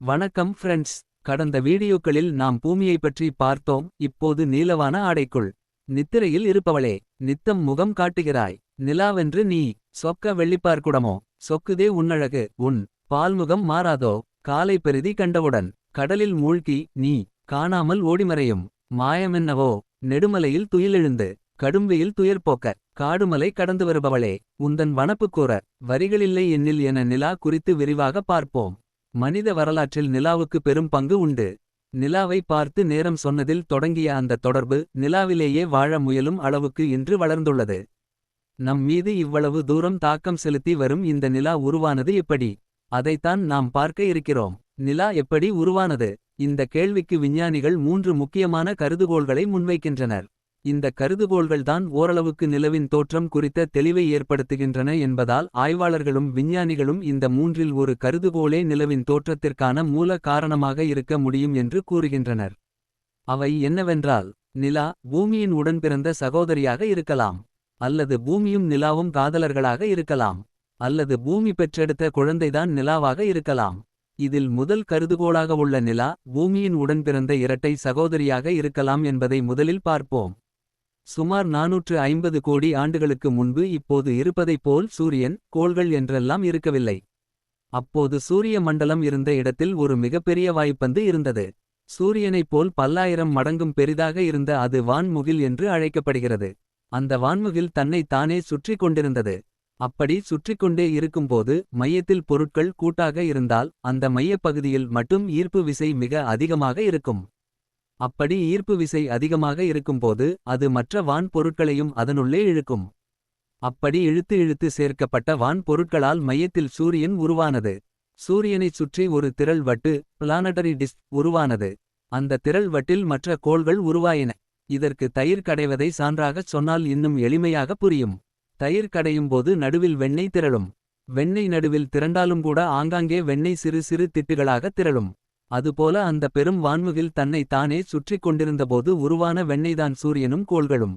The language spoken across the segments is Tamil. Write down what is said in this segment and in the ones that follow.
வணக்கம் ஃப்ரெண்ட்ஸ் கடந்த வீடியோக்களில் நாம் பூமியை பற்றி பார்த்தோம். இப்போது நீலவான ஆடைக்குள். நித்திரையில் இருப்பவளே நித்தம் முகம் காட்டுகிறாய். நிலாவென்று நீ சொக்க வெள்ளிப்பார்க்குடமோ சொக்குதே உன்னழகு உன் பால்முகம் மாறாதோ? காலை பெருதி கண்டவுடன் கடலில் மூழ்கி நீ காணாமல் ஓடிமறையும். மாயமென்னவோ? நெடுமலையில் துயிலெழுந்து கடும்பையில் துயர்போக்க காடுமலை கடந்து வருபவளே உந்தன் வனப்பு கூற வரிகளில்லை என்னில் என நிலா குறித்து விரிவாக பார்ப்போம். மனித வரலாற்றில் நிலாவுக்கு பெரும் பங்கு உண்டு. நிலாவை பார்த்து நேரம் சொன்னதில் தொடங்கிய அந்த தொடர்பு நிலாவிலேயே வாழ முயலும் அளவுக்கு இன்று வளர்ந்துள்ளது. நம் மீது இவ்வளவு தூரம் தாக்கம் செலுத்தி வரும் இந்த நிலா உருவானது எப்படி? அதைத்தான் நாம் பார்க்க இருக்கிறோம். நிலா எப்படி உருவானது? இந்த கேள்விக்கு விஞ்ஞானிகள் மூன்று முக்கியமான கருதுகோள்களை முன்வைக்கின்றனர். இந்த கருதுகோள்கள்தான் ஓரளவுக்கு நிலவின் தோற்றம் குறித்த தெளிவை ஏற்படுத்துகின்றன என்பதால் ஆய்வாளர்களும் விஞ்ஞானிகளும் இந்த மூன்றில் ஒரு கருதுகோளே நிலவின் தோற்றத்திற்கான மூல காரணமாக இருக்க முடியும் என்று கூறுகின்றனர். அவை என்னவென்றால் நிலா பூமியின் உடன்பிறந்த சகோதரியாக இருக்கலாம் அல்லது பூமியும் நிலாவும் காதலர்களாக இருக்கலாம் அல்லது பூமி பெற்றெடுத்த குழந்தைதான் நிலாவாக இருக்கலாம். இதில் முதல் கருதுகோளாக உள்ள நிலா பூமியின் உடன்பிறந்த இரட்டை சகோதரியாக இருக்கலாம் என்பதை முதலில் பார்ப்போம். சுமார் நாநூற்று ஐம்பது கோடி ஆண்டுகளுக்கு முன்பு இப்போது இருப்பதைப் போல் சூரியன் கோள்கள் என்றெல்லாம் இருக்கவில்லை. அப்போது சூரிய மண்டலம் இருந்த இடத்தில் ஒரு மிகப்பெரிய வாய்ப்பந்து இருந்தது. சூரியனைப் போல் பல்லாயிரம் மடங்கும் பெரிதாக இருந்த அது வான்முகில் என்று அழைக்கப்படுகிறது. அந்த வான்முகில் தன்னை தானே சுற்றி கொண்டிருந்தது. அப்படி சுற்றிக் கொண்டே இருக்கும்போது மையத்தில் பொருட்கள் கூட்டாக இருந்தால் அந்த மையப்பகுதியில் மட்டும் ஈர்ப்பு விசை மிக அதிகமாக இருக்கும். அப்படி ஈர்ப்பு விசை அதிகமாக இருக்கும்போது அது மற்ற வான் பொருட்களையும் அதனுள்ளே இழுக்கும். அப்படி இழுத்து இழுத்து சேர்க்கப்பட்ட வான் பொருட்களால் மையத்தில் சூரியன் உருவானது. சூரியனைச் சுற்றி ஒரு திரள் வட்டு பிளானட்டரி டிஸ்க் உருவானது. அந்த திரள் வட்டில் மற்ற கோள்கள் உருவாயின. இதற்கு தயிர் கடைவதை சான்றாகச் சொன்னால் இன்னும் எளிமையாக புரியும். தயிர் கடையும் போது நடுவில் வெண்ணெய் திரளும். வெண்ணெய் நடுவில் திரண்டாலும் கூட ஆங்காங்கே வெண்ணெய் சிறு சிறு திட்டுகளாக திரளும். அதுபோல அந்த பெரும் வான்முகில் தன்னை தானே சுற்றிக் கொண்டிருந்தபோது உருவான வெண்ணெய்தான் சூரியனும் கோள்களும்.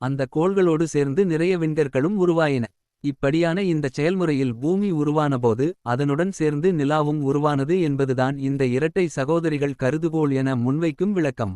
அந்த கோள்களோடு சேர்ந்து நிறைய விண்கற்களும் உருவாயின. இப்படியான இந்த செயல்முறையில் பூமி உருவானபோது அதனுடன் சேர்ந்து நிலாவும் உருவானது என்பதுதான் இந்த இரட்டை சகோதரிகள் கருதுகோள் என முன்வைக்கும் விளக்கம்.